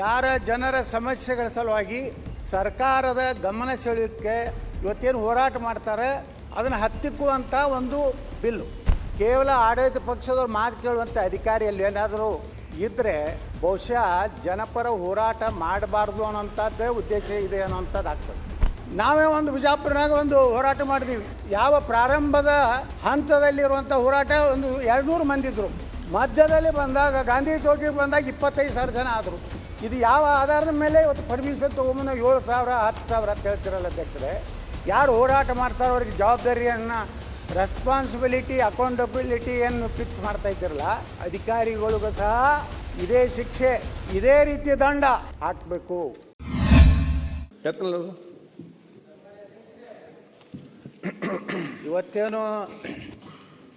ಯಾರ ಜನರ ಸಮಸ್ಯೆಗಳ ಸಲುವಾಗಿ ಸರ್ಕಾರದ ಗಮನ ಸೆಳೆಯೋಕ್ಕೆ ಇವತ್ತೇನು ಹೋರಾಟ ಮಾಡ್ತಾರೆ, ಅದನ್ನು ಹತ್ತಿಕ್ಕುವಂಥ ಒಂದು ಬಿಲ್ಲು ಕೇವಲ ಆಡಳಿತ ಪಕ್ಷದವ್ರು ಮಾತು ಕೇಳುವಂಥ ಅಧಿಕಾರಿಯಲ್ಲಿ ಏನಾದರೂ ಇದ್ದರೆ ಬಹುಶಃ ಜನಪರ ಹೋರಾಟ ಮಾಡಬಾರ್ದು ಅನ್ನೋಂಥದ್ದೇ ಉದ್ದೇಶ ಇದೆ ಅನ್ನೋಂಥದ್ದು ಆಗ್ತದೆ. ನಾವೇ ಒಂದು ಬಿಜಾಪುರನಾಗ ಒಂದು ಹೋರಾಟ ಮಾಡಿದೀವಿ. ಯಾವ ಪ್ರಾರಂಭದ ಹಂತದಲ್ಲಿರುವಂಥ ಹೋರಾಟ ಒಂದು ಎರಡು ನೂರು ಮಂದಿ ಇದ್ದರು ಮಧ್ಯದಲ್ಲಿ ಬಂದಾಗ ಗಾಂಧಿ ಚೌಕಿಗೆ ಬಂದಾಗ ಇಪ್ಪತ್ತೈದು ಸಾವಿರ ಜನ ಆದರು. ಇದು ಯಾವ ಆಧಾರದ ಮೇಲೆ ಇವತ್ತು ಪರ್ಮಿಷನ್ ತೊಗೊಂಬಂದು ಏಳು ಸಾವಿರ ಹತ್ತು ಸಾವಿರ ಅಂತ ಹೇಳ್ತಿರಲ್ಲ ಅಧ್ಯಕ್ಷರೇ? ಯಾರು ಹೋರಾಟ ಮಾಡ್ತಾರೋ ಅವ್ರಿಗೆ ಜವಾಬ್ದಾರಿಯನ್ನು ರೆಸ್ಪಾನ್ಸಿಬಿಲಿಟಿ ಏನು ಫಿಕ್ಸ್ ಮಾಡ್ತಾ ಇದ್ದಿರಲ್ಲ ಅಧಿಕಾರಿಗಳಿಗೂ ಸಹ ಇದೇ ಶಿಕ್ಷೆ ಇದೇ ರೀತಿಯ ದಂಡ ಹಾಕಬೇಕು. ಇವತ್ತೇನು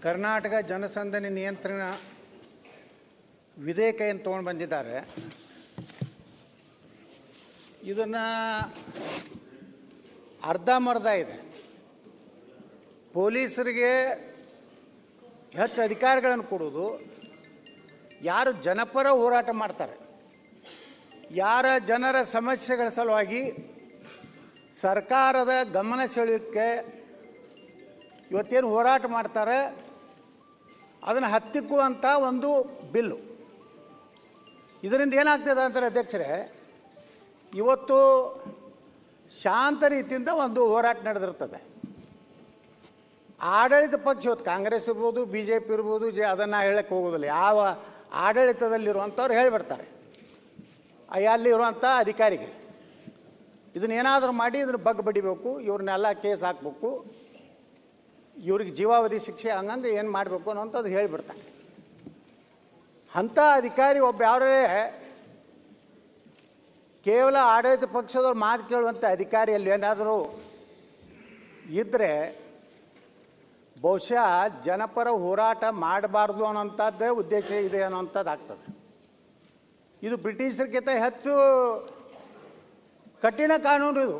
ಕರ್ನಾಟಕ ಜನಸಂದಣಿ ನಿಯಂತ್ರಣ ವಿಧೇಯಕ ಏನು ತೊಗೊಂಡು ಬಂದಿದ್ದಾರೆ? ಇದನ್ನು ಮರ್ಧ ಇದೆ. ಪೊಲೀಸರಿಗೆ ಹೆಚ್ಚು ಅಧಿಕಾರಗಳನ್ನು ಕೊಡೋದು ಯಾರು ಜನಪರ ಹೋರಾಟ ಮಾಡ್ತಾರೆ, ಯಾರ ಜನರ ಸಮಸ್ಯೆಗಳ ಸಲುವಾಗಿ ಸರ್ಕಾರದ ಗಮನ ಸೆಳೆಯೋಕ್ಕೆ ಇವತ್ತೇನು ಹೋರಾಟ ಮಾಡ್ತಾರೆ, ಅದನ್ನು ಹತ್ತಿಕ್ಕುವಂಥ ಒಂದು ಬಿಲ್ಲು. ಇದರಿಂದ ಏನಾಗ್ತದೆ ಅಂತಾರೆ ಅಧ್ಯಕ್ಷರೇ ಇವತ್ತು ಶಾಂತ ರೀತಿಯಿಂದ ಒಂದು ಹೋರಾಟ ನಡೆದಿರ್ತದೆ. ಆಡಳಿತ ಪಕ್ಷ ಇವತ್ತು ಕಾಂಗ್ರೆಸ್ ಇರ್ಬೋದು ಬಿ ಜೆ ಪಿ ಇರ್ಬೋದು, ಜೆ, ಅದನ್ನು ಹೇಳಕ್ಕೆ ಹೋಗೋದಿಲ್ಲ. ಯಾವ ಆಡಳಿತದಲ್ಲಿರುವಂಥವ್ರು ಹೇಳಿಬಿಡ್ತಾರೆ. ಅಲ್ಲಿರುವಂಥ ಅಧಿಕಾರಿಗೆ ಇದನ್ನೇನಾದರೂ ಮಾಡಿ ಇದ್ರ ಬಗ್ಗೆ ಬಡಿಬೇಕು, ಇವ್ರನ್ನೆಲ್ಲ ಕೇಸ್ ಹಾಕಬೇಕು. ಇವ್ರಿಗೆ ಜೀವಾವಧಿ ಶಿಕ್ಷೆ ಹಂಗಂಗೆ ಏನು ಮಾಡಬೇಕು ಅನ್ನೋಂಥದ್ದು ಹೇಳಿಬಿಡ್ತಾರೆ. ಅಂಥ ಅಧಿಕಾರಿ ಒಬ್ಬ ಯಾರೇ ಕೇವಲ ಆಡಳಿತ ಪಕ್ಷದವ್ರು ಮಾತು ಕೇಳುವಂಥ ಅಧಿಕಾರಿಯಲ್ಲಿ ಏನಾದರೂ ಇದ್ದರೆ ಬಹುಶಃ ಜನಪರ ಹೋರಾಟ ಮಾಡಬಾರ್ದು ಅನ್ನೋಂಥದ್ದೇ ಉದ್ದೇಶ ಇದೆ ಅನ್ನೋಂಥದ್ದು ಆಗ್ತದೆ. ಇದು ಬ್ರಿಟಿಷರಿಗಿಂತ ಹೆಚ್ಚು ಕಠಿಣ ಕಾನೂನು ಇದು.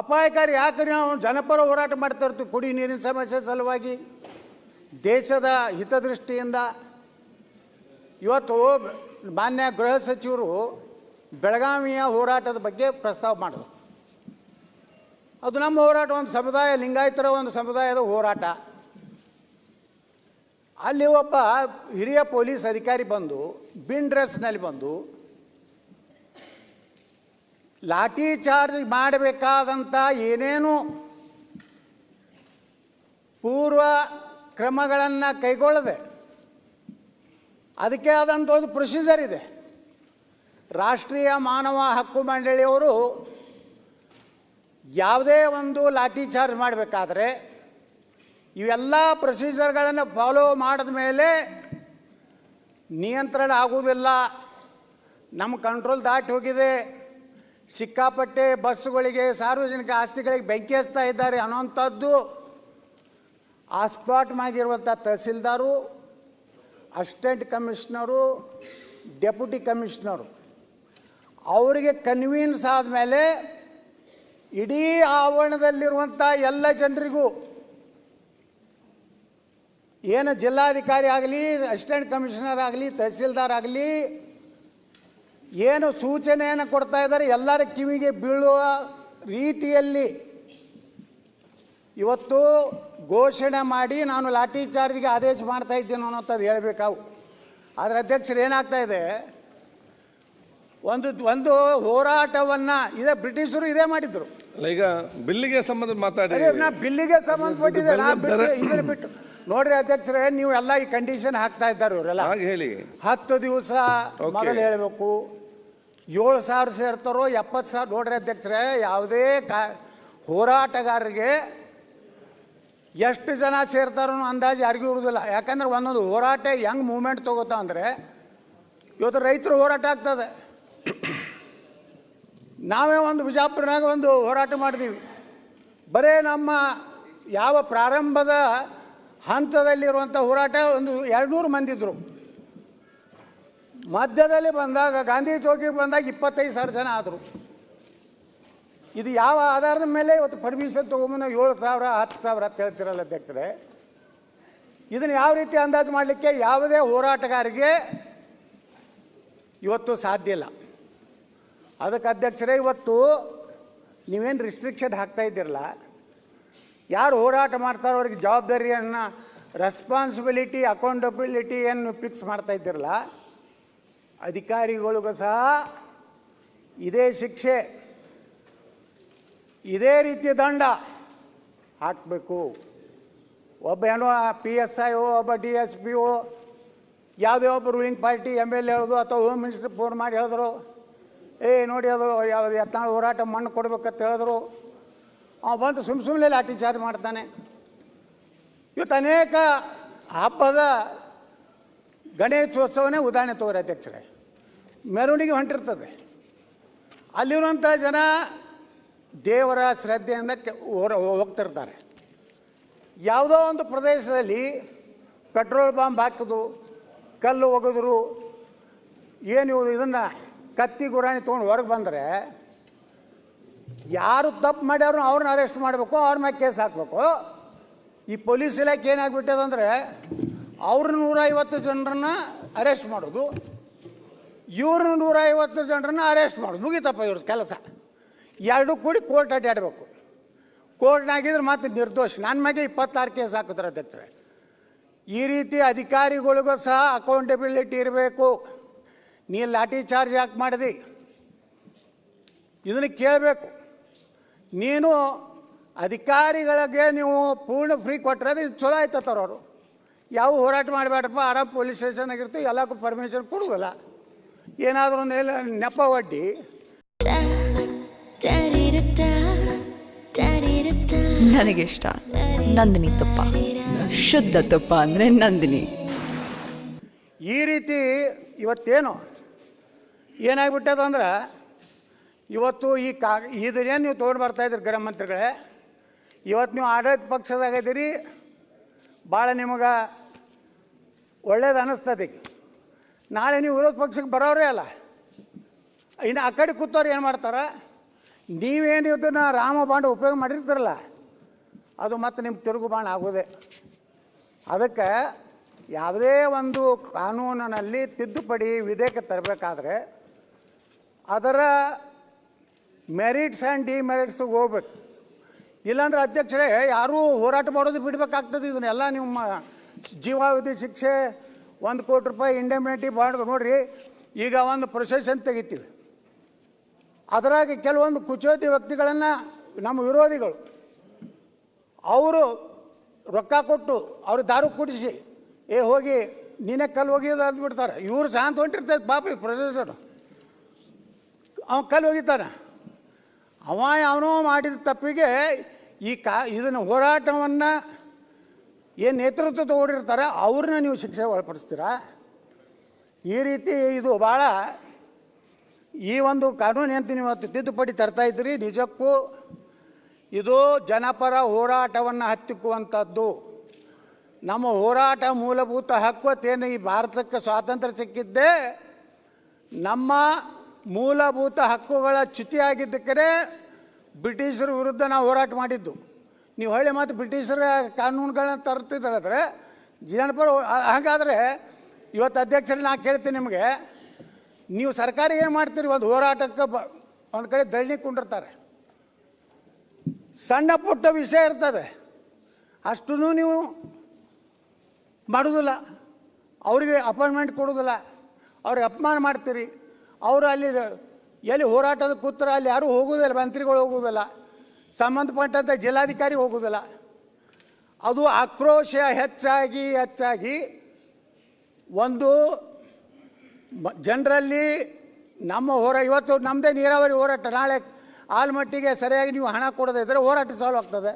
ಅಪಾಯಕಾರಿ ಯಾಕೆ ನಾವು ಜನಪರ ಹೋರಾಟ ಮಾಡ್ತಾ ಇರ್ತೀವಿ, ಕುಡಿ ನೀರಿನ ಸಮಸ್ಯೆ ಸಲುವಾಗಿ. ದೇಶದ ಹಿತದೃಷ್ಟಿಯಿಂದ ಇವತ್ತು ಮಾನ್ಯ ಗೃಹ ಸಚಿವರು ಬೆಳಗಾವಿಯ ಹೋರಾಟದ ಬಗ್ಗೆ ಪ್ರಸ್ತಾವ ಮಾಡಿದ್ರು. ಅದು ನಮ್ಮ ಹೋರಾಟ, ಒಂದು ಸಮುದಾಯ, ಲಿಂಗಾಯತರ ಒಂದು ಸಮುದಾಯದ ಹೋರಾಟ. ಅಲ್ಲಿ ಒಬ್ಬ ಹಿರಿಯ ಪೊಲೀಸ್ ಅಧಿಕಾರಿ ಬಂದು, ಬಿನ್ ಡ್ರೆಸ್ನಲ್ಲಿ ಬಂದು, ಲಾಠಿ ಚಾರ್ಜ್ ಮಾಡಬೇಕಾದಂಥ ಏನೇನು ಪೂರ್ವ ಕ್ರಮಗಳನ್ನು ಕೈಗೊಳ್ಳದೆ, ಅದಕ್ಕೆ ಆದಂಥ ಒಂದು ಪ್ರೊಸೀಜರ್ ಇದೆ. ರಾಷ್ಟ್ರೀಯ ಮಾನವ ಹಕ್ಕು ಮಂಡಳಿಯವರು ಯಾವುದೇ ಒಂದು ಲಾಠಿ ಚಾರ್ಜ್ ಮಾಡಬೇಕಾದ್ರೆ ಇವೆಲ್ಲ ಪ್ರೊಸೀಜರ್ಗಳನ್ನು ಫಾಲೋ ಮಾಡಿದ ಮೇಲೆ ನಿಯಂತ್ರಣ ಆಗುವುದಿಲ್ಲ. ನಮ್ಮ ಕಂಟ್ರೋಲ್ ದಾಟಿ ಹೋಗಿದೆ. ಸಿಕ್ಕಾಪಟ್ಟೆ ಬಸ್ಸುಗಳಿಗೆ, ಸಾರ್ವಜನಿಕ ಆಸ್ತಿಗಳಿಗೆ ಬೆಂಕಿ ಹಚ್ತಾ ಇದ್ದಾರೆ ಅನ್ನೋಂಥದ್ದು ಆ ಸ್ಪಾಟ್ ಆಗಿರುವಂಥ tahsildar, assistant commissioner, deputy commissioner. ಅವರಿಗೆ ಕನ್ವೀನ್ಸ್ ಆದಮೇಲೆ ಇಡೀ ಆವರಣದಲ್ಲಿರುವಂಥ ಎಲ್ಲ ಜನರಿಗೂ ಏನು ಜಿಲ್ಲಾಧಿಕಾರಿ ಆಗಲಿ ಅಸಿಸ್ಟೆಂಟ್ ಕಮಿಷನರ್ ಆಗಲಿ, ತಹಸೀಲ್ದಾರ್ ಆಗಲಿ, ಏನು ಸೂಚನೆಯನ್ನು ಕೊಡ್ತಾ ಇದ್ದಾರೆ, ಎಲ್ಲರ ಕಿವಿಗೆ ಬೀಳುವ ರೀತಿಯಲ್ಲಿ ಇವತ್ತು ಘೋಷಣೆ ಮಾಡಿ ನಾನು ಲಾಠಿ ಚಾರ್ಜ್ಗೆ ಆದೇಶ ಮಾಡ್ತಾ ಇದ್ದೇನೆ ಅನ್ನೋಂಥದ್ದು ಹೇಳಬೇಕಾವು. ಆದರೆ ಅಧ್ಯಕ್ಷರು ಏನಾಗ್ತಾ ಇದೆ ಒಂದು ಒಂದು ಹೋರಾಟವನ್ನ ಇದೇ ಬ್ರಿಟಿಷರು ಇದೇ ಮಾಡಿದ್ರು. ಅಲ್ಲ ಈಗ ಬಿಲ್ಲಿಗೆ ಸಂಬಂಧ ಮಾತಾಡಿ. ಅದೇ ನಾ ಬಿಲ್ಲಿಗೆ ಸಂಬಂಧಪಟ್ಟಿದೆ ನಾ ಬಿಟ್ಟು ಇದನ್ನ ಬಿಟ್ಟು. ನೋಡ್ರಿ ಅಧ್ಯಕ್ಷರೇ ನೀವು ಎಲ್ಲ ಈ ಕಂಡೀಷನ್ ಹಾಕ್ತಾ ಇದ್ದಾರೆ ಇವರೆಲ್ಲ. ಹಾಗೆ ಹೇಳಿ. ಹತ್ತು ದಿವಸ. ಮೊದಲು ಹೇಳಬೇಕು. ಏಳು ಸಾವಿರ ಸೇರ್ತಾರೋ ಎಪ್ಪತ್ತು ಸಾವಿರ ನೋಡ್ರಿ ಅಧ್ಯಕ್ಷರೇ ಯಾವುದೇ ಕಾ ಹೋರಾಟಗಾರರಿಗೆ ಎಷ್ಟು ಜನ ಸೇರ್ತಾರೋ ಅಂದಾಜು ಯಾರಿಗೂ ಇರುವುದಿಲ್ಲ. ಯಾಕಂದ್ರೆ ಒಂದೊಂದು ಹೋರಾಟ ಹೆಂಗೆ ಮೂಮೆಂಟ್ ತಗೋತಾ ಅಂದರೆ ಇವತ್ತು ರೈತರು ಹೋರಾಟ ಆಗ್ತದೆ. ನಾವೇ ಒಂದು ಬಿಜಾಪುರನಾಗ ಒಂದು ಹೋರಾಟ ಮಾಡಿದೀವಿ. ಬರೇ ನಮ್ಮ ಯಾವ ಪ್ರಾರಂಭದ ಹಂತದಲ್ಲಿರುವಂಥ ಹೋರಾಟ ಒಂದು ಎರಡುನೂರು ಮಂದಿ ಇದ್ರು. ಮಧ್ಯದಲ್ಲಿ ಬಂದಾಗ, ಗಾಂಧಿ ಚೌಕಿಗೆ ಬಂದಾಗ ಇಪ್ಪತ್ತೈದು ಸಾವಿರ ಜನ ಆದರು. ಇದು ಯಾವ ಆಧಾರದ ಮೇಲೆ ಇವತ್ತು ಪರ್ಮಿಷನ್ ತೊಗೊಂಬಂದು ಏಳು ಸಾವಿರ, ಹತ್ತು ಸಾವಿರ ಅಂತ ಹೇಳ್ತಿರಲ್ಲ ಅಧ್ಯಕ್ಷರೇ. ಇದನ್ನು ಯಾವ ರೀತಿ ಅಂದಾಜು ಮಾಡಲಿಕ್ಕೆ ಯಾವುದೇ ಹೋರಾಟಗಾರಿಗೆ ಇವತ್ತು ಸಾಧ್ಯ ಇಲ್ಲ. ಅದಕ್ಕೆ ಅಧ್ಯಕ್ಷರೇ, ಇವತ್ತು ನೀವೇನು ರಿಸ್ಟ್ರಿಕ್ಷನ್ ಹಾಕ್ತಾ ಇದ್ದಿರಲ್ಲ, ಯಾರು ಹೋರಾಟ ಮಾಡ್ತಾರೋ ಅವ್ರಿಗೆ ಜವಾಬ್ದಾರಿಯನ್ನು ರೆಸ್ಪಾನ್ಸಿಬಿಲಿಟಿ ಅಕೌಂಟಬಿಲಿಟಿಯನ್ನು ಫಿಕ್ಸ್ ಮಾಡ್ತಾ ಇದ್ದಿರಲ್ಲ, ಅಧಿಕಾರಿಗಳಿಗೂ ಸಹ ಇದೇ ಶಿಕ್ಷೆ, ಇದೇ ರೀತಿ ದಂಡ ಹಾಕಬೇಕು. ಒಬ್ಬ ಏನೋ ಪಿ ಎಸ್ ಐ ಓ, ಒಬ್ಬ ಡಿ ಎಸ್ ಪಿ ಓ, ಯಾವುದೇ ಒಬ್ಬ ruling party M L A ಹೇಳೋದು ಅಥವಾ ಹೋಮ್ ಮಿನಿಸ್ಟರ್ ಫೋನ್ ಮಾಡಿ ಹೇಳಿದ್ರು ಏ, ನೋಡಿ ಅದು, ಯಾವ್ದು ಎತ್ನಾಳು ಹೋರಾಟ ಮಣ್ಣು ಕೊಡ್ಬೇಕಂತ ಹೇಳಿದ್ರು. ಅವ ಬಂದು ಸುಮ್ಮ ಸುಮ್ಮನೆ ಲಾಠಿ ಚಾರ್ಜ್ ಮಾಡ್ತಾನೆ. ಇವತ್ತು ಅನೇಕ ಹಬ್ಬದ ಗಣೇಶೋತ್ಸವನೇ ಉದಾಹರಣೆ ತಗೋರಿ ಅಧ್ಯಕ್ಷರೇ. ಮೆರವಣಿಗೆ ಹೊಂಟಿರ್ತದೆ. ಅಲ್ಲಿರುವಂಥ ಜನ ದೇವರ ಶ್ರದ್ಧೆಯಿಂದ ಹೋಗ್ತಿರ್ತಾರೆ. ಯಾವುದೋ ಒಂದು ಪ್ರದೇಶದಲ್ಲಿ ಪೆಟ್ರೋಲ್ ಬಾಂಬ್ ಹಾಕಿದ್ರು, ಕಲ್ಲು ಒಗೆದ್ರು, ಏನು ಇದನ್ನು ಕತ್ತಿ ಗುರಾಣಿ ತೊಗೊಂಡು ಹೊರಗೆ ಬಂದರೆ ಯಾರು ತಪ್ಪು ಮಾಡ್ಯಾರು ಅವ್ರನ್ನ ಅರೆಸ್ಟ್ ಮಾಡಬೇಕು, ಅವ್ರ ಮ್ಯಾಗೆ ಕೇಸ್ ಹಾಕಬೇಕು. ಈ ಪೊಲೀಸ್ ಇಲಾಖೆ ಏನಾಗ್ಬಿಟ್ಟದಂದ್ರೆ ಅವ್ರ ನೂರೈವತ್ತು ಜನರನ್ನ ಅರೆಸ್ಟ್ ಮಾಡೋದು ಇವ್ರನ್ನ ನೂರೈವತ್ತು ಜನರನ್ನ ಅರೆಸ್ಟ್ ಮಾಡೋದು, ಮುಗಿತಪ್ಪ ಇವ್ರದ್ದು ಕೆಲಸ. ಎರಡು ಕೂಡಿ ಕೋರ್ಟ್ ಅಡ್ಡಾಡಬೇಕು ಕೋರ್ಟ್ನಾಗಿದ್ರೆ ಮತ್ತೆ ನಿರ್ದೋಷ. ನನ್ನ ಮ್ಯಾಗೆ ಇಪ್ಪತ್ತಾರು ಕೇಸ್ ಹಾಕಿದ್ರೆ ಅಧ್ಯಕ್ಷರೇ. ಈ ರೀತಿ ಅಧಿಕಾರಿಗಳಿಗೂ ಸಹ ಅಕೌಂಟಬಿಲಿಟಿ ಇರಬೇಕು. ನೀ ಲಾಠಿ ಚಾರ್ಜ್ ಯಾಕೆ ಮಾಡಿದಿ? ಇದನ್ನು ಕೇಳಬೇಕು. ನೀನು ಅಧಿಕಾರಿಗಳಿಗೆ ನೀವು ಪೂರ್ಣ ಫ್ರೀ ಕೊಟ್ಟರೆ ಅದು ಚಲೋ ಆಯ್ತತ್ತಾರ ಅವರು. ಯಾವ ಹೋರಾಟ ಮಾಡಬೇಡಪ್ಪ ಆರಾಮ್ ಪೊಲೀಸ್ ಸ್ಟೇಷನ್ ಆಗಿರ್ತೀವಿ ಎಲ್ಲಕ್ಕೂ ಪರ್ಮಿಷನ್ ಕೊಡುವಲ್ಲ. ಏನಾದರೂ ಒಂದು ಎಲ್ಲ ನೆಪ ಒಡ್ಡಿ. ನನಗಿಷ್ಟ ನಂದಿನಿ ತುಪ್ಪ. ಶುದ್ಧ ತುಪ್ಪ ಅಂದರೆ ನಂದಿನಿ. ಈ ರೀತಿ ಇವತ್ತೇನು ಏನಾಗ್ಬಿಟ್ಟದ ಅಂದ್ರೆ ಇವತ್ತು ಈ ಕಾ ಇದನ್ನೇನು ನೀವು ತೊಗೊಂಡು ಬರ್ತಾ ಇದ್ರಿ ಗೃಹ ಮಂತ್ರಿಗಳೇ? ಇವತ್ತು ನೀವು ಆಡಳಿತ ಪಕ್ಷದಾಗ ಇದೀರಿ ಭಾಳ ನಿಮಗೆ ಒಳ್ಳೇದು ಅನ್ನಿಸ್ತದೆ ನಾಳೆ ನೀವು ವಿರೋಧ ಪಕ್ಷಕ್ಕೆ ಬರೋರೇ ಅಲ್ಲ. ಇನ್ನು ಆ ಕಡೆ ಕೂತವ್ರು ಏನು ಮಾಡ್ತಾರೆ? ನೀವೇನು ಇದನ್ನು ರಾಮಬಾಂಡ ಉಪಯೋಗ ಮಾಡಿರ್ತಾರಲ್ಲ, ಅದು ಮತ್ತೆ ನಿಮ್ಮ ತಿರುಗು ಬಾಣ ಆಗೋದೆ. ಅದಕ್ಕೆ ಯಾವುದೇ ಒಂದು ಕಾನೂನಿನಲ್ಲಿ ತಿದ್ದುಪಡಿ ವಿಧೇಯಕ ತರಬೇಕಾದ್ರೆ ಅದರ ಮೆರಿಟ್ಸ್ ಆ್ಯಂಡ್ ಡಿಮೆರಿಟ್ಸ್ ಹೋಗ್ಬೇಕು. ಇಲ್ಲಾಂದ್ರೆ ಅಧ್ಯಕ್ಷರೇ, ಯಾರೂ ಹೋರಾಟ ಮಾಡೋದು ಬಿಡಬೇಕಾಗ್ತದೆ ಇದನ್ನೆಲ್ಲ ನಿಮ್ಮ ಜೀವಾವಧಿ ಶಿಕ್ಷೆ, ಒಂದು ಕೋಟಿ ರೂಪಾಯಿ ಇಂಡೆಮಿನಿಟಿ ಬಾಂಡ್ ನೋಡಿರಿ, ಈಗ ಒಂದು ಪ್ರೊಸೆಷನ್ ತೆಗಿತೀವಿ. ಅದರಾಗಿ ಕೆಲವೊಂದು ಕುಚೋತಿ ವ್ಯಕ್ತಿಗಳನ್ನು, ನಮ್ಮ ವಿರೋಧಿಗಳು, ಅವರು ರೊಕ್ಕ ಕೊಟ್ಟು ಅವ್ರು ದಾರು ಕುಡಿಸಿ, ಏ ಹೋಗಿ, ನೀನೇ ಕಲ್ಲು ಹೋಗಿ ಅಂದ್ಬಿಡ್ತಾರೆ ಇವರು ಶಾಂತ ಹೊಂಟಿರ್ತೈತೆ ಪಾಪ ಪ್ರೊಸೆಸರು ಅವ ಕಲ್ಲು ಒಗಿತಾನೆ ಅವ ಅವನೋ ಮಾಡಿದ ತಪ್ಪಿಗೆ ಈ ಕಾ, ಇದನ್ನು ಹೋರಾಟವನ್ನು ಏನು ನೇತೃತ್ವ ತಗೊಂಡಿರ್ತಾರೆ ಅವ್ರನ್ನ ನೀವು ಶಿಕ್ಷೆ ಒಳಪಡಿಸ್ತೀರಾ? ಈ ರೀತಿ ಇದು ಭಾಳ ಈ ಒಂದು ಕಾನೂನು ಅಂತ ನೀವು ತಿದ್ದುಪಡಿ ತರ್ತಾಯಿದ್ರಿ ನಿಜಕ್ಕೂ ಇದು ಜನಪರ ಹೋರಾಟವನ್ನು ಹತ್ತಿಕ್ಕುವಂಥದ್ದು. ನಮ್ಮ ಹೋರಾಟ ಮೂಲಭೂತ ಹಕ್ಕು ಈ ಭಾರತಕ್ಕೆ ಸ್ವಾತಂತ್ರ್ಯ ಸಿಕ್ಕಿದ್ದೇ ನಮ್ಮ ಮೂಲಭೂತ ಹಕ್ಕುಗಳ ಚ್ಯುತಿಯಾಗಿದ್ದಕ್ಕೆ ಬ್ರಿಟಿಷರ ವಿರುದ್ಧ ನಾವು ಹೋರಾಟ ಮಾಡಿದ್ದು. ನೀವು ಹೊಳ್ಳಿ ಮತ್ತು ಬ್ರಿಟಿಷರ ಕಾನೂನುಗಳನ್ನ ತರ್ತಿದ್ದಾರೆ ಜನಪರ ಹಾಗಾದರೆ ಇವತ್ತು ಅಧ್ಯಕ್ಷರು ನಾನು ಕೇಳ್ತೀನಿ ನಿಮಗೆ. ನೀವು ಸರ್ಕಾರ ಏನು ಮಾಡ್ತೀರಿ? ಒಂದು ಹೋರಾಟಕ್ಕೆ ಬ, ಒಂದು ಕಡೆ ದಳ್ಳಿ ಕುಂಡಿರ್ತಾರೆ. ಸಣ್ಣ ಪುಟ್ಟ ವಿಷಯ ಇರ್ತದೆ. ಅಷ್ಟೂ ನೀವು ಮಾಡೋದಿಲ್ಲ. ಅವರಿಗೆ ಅಪಾಯಿಂಟ್ಮೆಂಟ್ ಕೊಡೋದಿಲ್ಲ. ಅವ್ರಿಗೆ ಅಪಮಾನ ಮಾಡ್ತೀರಿ. ಅವರು ಅಲ್ಲಿ ಎಲ್ಲಿ ಹೋರಾಟದ ಕೂತ್ರ ಅಲ್ಲಿ ಯಾರೂ ಹೋಗೋದಿಲ್ಲ, ಮಂತ್ರಿಗಳು ಹೋಗುವುದಿಲ್ಲ ಸಂಬಂಧಪಟ್ಟಂಥ ಜಿಲ್ಲಾಧಿಕಾರಿ ಹೋಗುವುದಿಲ್ಲ ಅದು ಆಕ್ರೋಶ ಹೆಚ್ಚಾಗಿ ಹೆಚ್ಚಾಗಿ ಒಂದು ಜನರಲ್ಲಿ ನಮ್ಮ ಹೋರಾ, ಇವತ್ತು ನಮ್ಮದೇ ನೀರಾವರಿ ಹೋರಾಟ, ನಾಳೆ ಆಲ್ಮಟ್ಟಿಗೆ ಸರಿಯಾಗಿ ನೀವು ಹಣ ಕೊಡದೇ ಇದ್ದರೆ ಹೋರಾಟ ಸಾಲ್ವ್ ಆಗ್ತದೆ.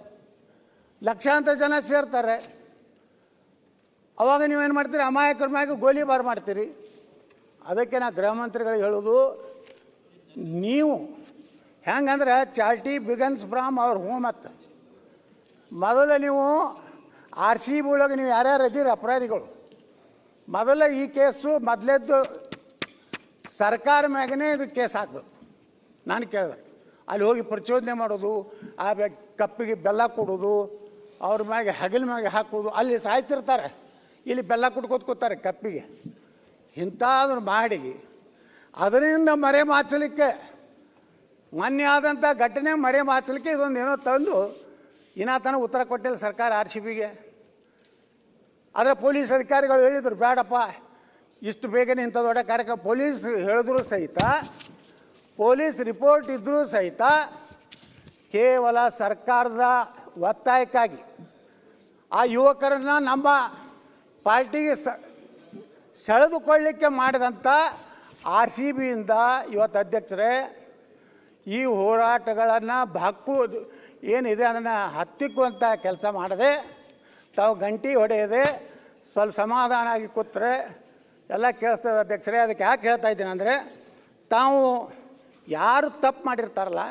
ಲಕ್ಷಾಂತರ ಜನ ಸೇರ್ತಾರೆ. ಅವಾಗ ನೀವೇನು ಮಾಡ್ತೀರಿ? ಅಮಾಯಕರ ಮ್ಯಾಗ ಗೋಲಿಬಾರ್ ಮಾಡ್ತೀರಿ. ಅದಕ್ಕೆ ನಾ ಗೃಹ ಮಂತ್ರಿಗಳಿಗೆ ಹೇಳೋದು, ನೀವು ಹೆಂಗಂದ್ರೆ ಚಾಲ್ಟಿ ಬಿಗನ್ಸ್ ಫ್ರಾಮ್ ಅವ್ರ ಹೋಮ್ ಅತ್ತ ಮೊದಲು ನೀವು ಆರ್ ಸಿ ಬಿ ಒಳಗೆ ನೀವು ಯಾರ್ಯಾರು ಇದ್ದೀರಿ ಅಪರಾಧಿಗಳು. ಮೊದಲ ಈ ಕೇಸು ಮೊದಲೇದ್ದು ಸರ್ಕಾರ ಮ್ಯಾಗನೇ ಇದು ಕೇಸ್ ಹಾಕ್ಬೇಕು. ನಾನು ಕೇಳಿದೆ, ಅಲ್ಲಿ ಹೋಗಿ ಪ್ರಚೋದನೆ ಮಾಡೋದು, ಆ ಬೆ ಕಪ್ಪಿಗೆ ಬೆಲ್ಲ ಕೊಡೋದು, ಅವ್ರ ಮ್ಯಾಗೆ ಹಗಲ ಮ್ಯಾಗೆ ಹಾಕೋದು, ಅಲ್ಲಿ ಸಾಯ್ತಿರ್ತಾರೆ. ಇಲ್ಲಿ ಬೆಲ್ಲ ಕುಟ್ಕೋತ ಕೂತಾರೆ ಕಪ್ಪಿಗೆ. ಇಂಥದನ್ನು ಮಾಡಿ ಅದರಿಂದ ಮರೆ ಮಾಚಲಿಕ್ಕೆ ಮೊನ್ನೆ ಆದಂಥ ಘಟನೆ ಮರೆ ಮಾಚಲಿಕ್ಕೆ ಇದೊಂದು ಏನೋ ತಂದು ಇನ್ನಾತನ ಉತ್ತರ ಕೊಟ್ಟಿಲ್ಲ ಸರ್ಕಾರ ಆರ್ ಸಿ ಬಿಗೆ. ಆದರೆ ಪೊಲೀಸ್ ಅಧಿಕಾರಿಗಳು ಹೇಳಿದರು ಬೇಡಪ್ಪ ಇಷ್ಟು ಬೇಗನೆ ಇಂಥ ದೊಡ್ಡ ಕಾರ್ಯಕ್ರಮ, ಪೊಲೀಸ್ ಹೇಳಿದ್ರು ಸಹಿತ, ಪೊಲೀಸ್ ರಿಪೋರ್ಟ್ ಇದ್ದರೂ ಸಹಿತ ಕೇವಲ ಸರ್ಕಾರದ ಒತ್ತಾಯಕ್ಕಾಗಿ ಆ ಯುವಕರನ್ನು ನಮ್ಮ ಪಾರ್ಟಿಗೆ ಸ ಸೆಳೆದುಕೊಳ್ಳಿಕ್ಕೆ ಮಾಡಿದಂಥ ಆರ್ ಸಿ ಬಿಯಿಂದ ಇವತ್ತು ಅಧ್ಯಕ್ಷರೇ, ಈ ಹೋರಾಟಗಳನ್ನು ಹಕ್ಕುವುದು ಏನಿದೆ ಅದನ್ನು ಹತ್ತಿಕ್ಕುವಂಥ ಕೆಲಸ ಮಾಡದೆ, ತಾವು ಗಂಟಿ ಹೊಡೆಯದೆ, ಸ್ವಲ್ಪ ಸಮಾಧಾನ ಆಗಿ ಕೂತ್ರೆ, ಎಲ್ಲ ಕೇಳಿಸ್ತದೆ ಅಧ್ಯಕ್ಷರೇ, ಅದಕ್ಕೆ ಯಾಕೆ ಹೇಳ್ತಾ ಇದ್ದೀನಿ ಅಂದರೆ, ತಾವು ಯಾರು ತಪ್ಪು ಮಾಡಿರ್ತಾರಲ್ಲ,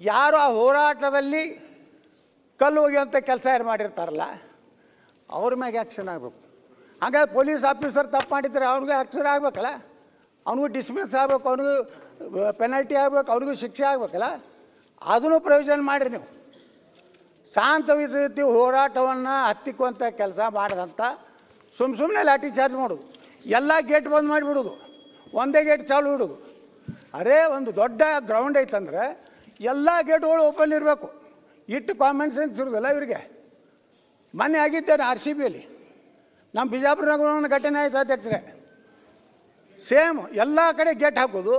ಯಾರು ಆ ಹೋರಾಟದಲ್ಲಿ ಕಲ್ಲು ಒಗೆಯುವಂಥ ಕೆಲಸ ಯಾರು ಮಾಡಿರ್ತಾರಲ್ಲ, ಅವ್ರ ಮ್ಯಾಗೆ ಆ್ಯಕ್ಷನ್ ಆಗಬೇಕು. ಹಾಗಾಗಿ ಪೊಲೀಸ್ ಆಫೀಸರ್ ತಪ್ಪು ಮಾಡಿದ್ರೆ ಅವ್ನಿಗೆ ಅಕ್ಷರ ಆಗ್ಬೇಕಲ್ಲ? ಅವ್ನಿಗೂ ಡಿಸ್ಮಿಸ್ ಆಗ್ಬೇಕು, ಅವ್ನಿಗೂ ಪೆನಾಲ್ಟಿ ಆಗ್ಬೇಕು, ಅವನಿಗೂ ಶಿಕ್ಷೆ ಆಗ್ಬೇಕಲ್ಲ? ಅದನ್ನು ಪ್ರಯೋಜನ ಮಾಡಿರಿ ನೀವು. ಶಾಂತ ಹೋರಾಟವನ್ನು ಹತ್ತಿಕ್ಕುವಂಥ ಕೆಲಸ ಮಾಡಿದಂಥ ಸುಮ್ಮ ಸುಮ್ಮನೆ ಲಾಠಿ ಚಾರ್ಜ್ ಮಾಡೋದು ಎಲ್ಲ ಗೇಟ್ ಬಂದ್ ಮಾಡಿಬಿಡೋದು. ಒಂದೇ ಗೇಟ್ ಚಾಲು ಇಡೋದು. ಅರೇ ಒಂದು ದೊಡ್ಡ ಗ್ರೌಂಡ್ ಐತಂದ್ರೆ ಎಲ್ಲ ಗೇಟ್ಗಳು ಓಪನ್ ಇರಬೇಕು. ಇಟ್ಟು ಕಾಮನ್ ಸೆನ್ಸ್ ಇರೋದಿಲ್ಲ ಇವರಿಗೆ. ಮೊನ್ನೆ ಆಗಿದ್ದೇನೆ ಆರ್ ಸಿ ಬಿಯಲ್ಲಿ ನಮ್ಮ ಬಿಜಾಪುರನಾಗ ಒಂದು ಘಟನೆ ಆಯ್ತು, ಅಧ್ಯಕ್ಷರೇ. ಸೇಮ್ ಎಲ್ಲ ಕಡೆ ಗೇಟ್ ಹಾಕೋದು.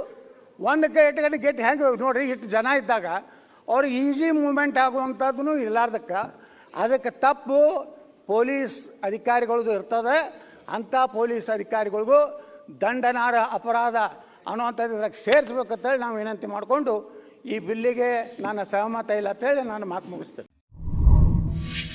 ಒಂದು ಗೇಟ್ ಕಡೆ ಗೇಟ್ ಹೆಂಗೆ ನೋಡ್ರಿ, ಇಷ್ಟು ಜನ ಇದ್ದಾಗ. ಅವ್ರಿಗೆ ಈಸಿ ಮೂಮೆಂಟ್ ಆಗುವಂಥದ್ದು ಇರ್ಲಾರ್ದಕ್ಕೆ. ಅದಕ್ಕೆ ತಪ್ಪು ಪೊಲೀಸ್ ಅಧಿಕಾರಿಗಳದ್ದು ಇರ್ತದೆ. ಅಂಥ ಪೊಲೀಸ್ ಅಧಿಕಾರಿಗಳಿಗೂ ದಂಡನಾರ ಅಪರಾಧ ಅನ್ನುವಂಥದ್ದು ಇದ್ರಾಗ ಸೇರಿಸ್ಬೇಕಂತೇಳಿ ನಾವು ವಿನಂತಿ ಮಾಡಿಕೊಂಡು ಈ ಬಿಲ್ಲಿಗೆ ನನ್ನ ಸಹಮತ ಇಲ್ಲ ಅಂತೇಳಿ ನಾನು ಮಾತು ಮುಗಿಸ್ತೇನೆ.